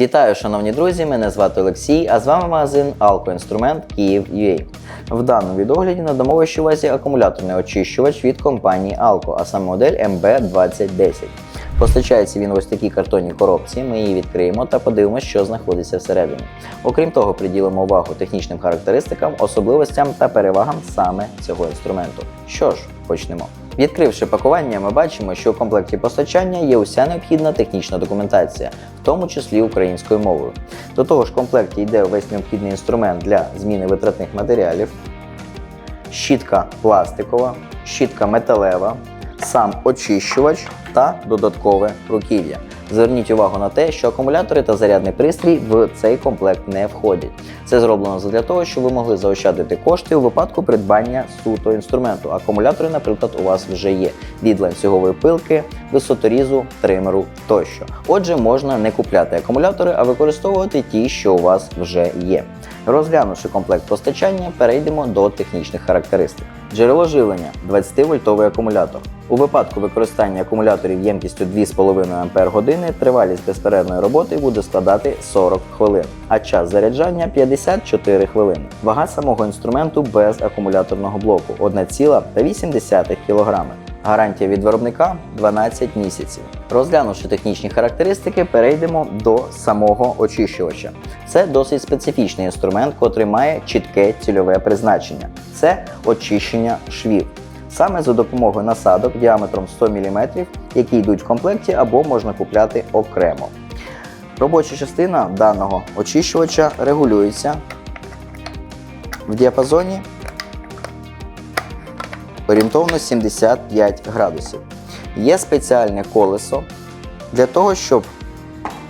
Вітаю, шановні друзі! Мене звати Олексій, а з вами магазин Алкоінструмент Київ.UA. В даному відогляді надамо вашій увазі акумуляторний очищувач від компанії Alco, а саме модель MB2010. Постачається він в ось такій картонній коробці. Ми її відкриємо та подивимося, що знаходиться всередині. Окрім того, приділимо увагу технічним характеристикам, особливостям та перевагам саме цього інструменту. Що ж, почнемо. Відкривши пакування, ми бачимо, що у комплекті постачання є уся необхідна технічна документація, в тому числі українською мовою. До того ж, в комплекті йде весь необхідний інструмент для зміни витратних матеріалів, щітка пластикова, щітка металева, сам очищувач та додаткове руків'я. Зверніть увагу на те, що акумулятори та зарядний пристрій в цей комплект не входять. Це зроблено для того, щоб ви могли заощадити кошти у випадку придбання суто інструменту. Акумулятори, наприклад, у вас вже є від ланцюгової пилки, висоторізу, тримеру тощо. Отже, можна не купляти акумулятори, а використовувати ті, що у вас вже є. Розглянувши комплект постачання, перейдемо до технічних характеристик. Джерело живлення 20-вольтовий акумулятор. У випадку використання акумуляторів ємкістю 2,5 Ах тривалість безперервної роботи буде складати 40 хвилин, а час заряджання 54 хвилини. Вага самого інструменту без акумуляторного блоку 1,8 кг. Гарантія від виробника 12 місяців. Розглянувши технічні характеристики, перейдемо до самого очищувача. Це досить специфічний інструмент, котрий має чітке цільове призначення. Це очищення швів. Саме за допомогою насадок діаметром 100 мм, які йдуть в комплекті або можна купляти окремо. Робоча частина даного очищувача регулюється в діапазоні орієнтовно 75 градусів. Є спеціальне колесо для того, щоб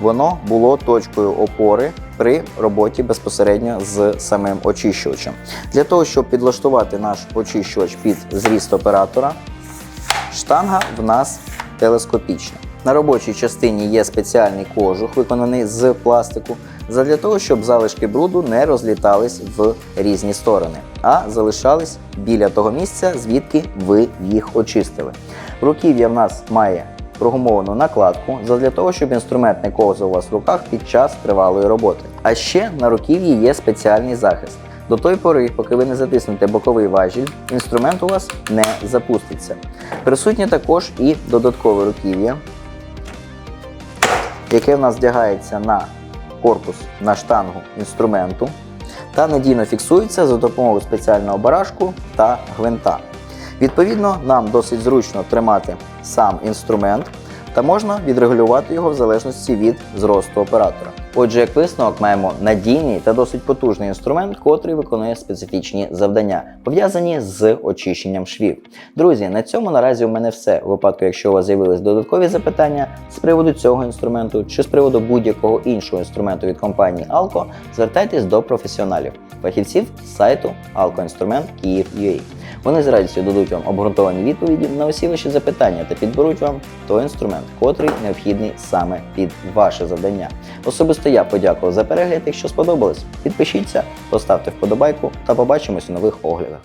воно було точкою опори при роботі безпосередньо з самим очищувачем. Для того, щоб підлаштувати наш очищувач під зріст оператора, штанга в нас телескопічна. На робочій частині є спеціальний кожух, виконаний з пластику, задля того, щоб залишки бруду не розлітались в різні сторони, а залишались біля того місця, звідки ви їх очистили. Руків'я в нас має прогумовану накладку задля того, щоб інструмент не ковзав у вас в руках під час тривалої роботи. А ще на руків'ї є спеціальний захист. До той пори, поки ви не затиснете боковий важіль, інструмент у вас не запуститься. Присутнє також і додаткове руків'я, яке в нас вдягається на корпус на штангу інструменту та надійно фіксується за допомогою спеціального барашку та гвинта. Відповідно, нам досить зручно тримати сам інструмент та можна відрегулювати його в залежності від зросту оператора. Отже, як висновок, маємо надійний та досить потужний інструмент, котрий виконує специфічні завдання, пов'язані з очищенням швів. Друзі, на цьому наразі у мене все. У випадку, якщо у вас з'явились додаткові запитання з приводу цього інструменту чи з приводу будь-якого іншого інструменту від компанії Alco, звертайтесь до професіоналів, фахівців з сайту Alcoinstrument Київ.UA. Вони з радістю дадуть вам обґрунтовані відповіді на усі ваші запитання та підберуть вам той інструмент, котрий необхідний саме під ваше завдання. Особисто я подякував за перегляд. Якщо сподобалось, підпишіться, поставте вподобайку та побачимось у нових оглядах.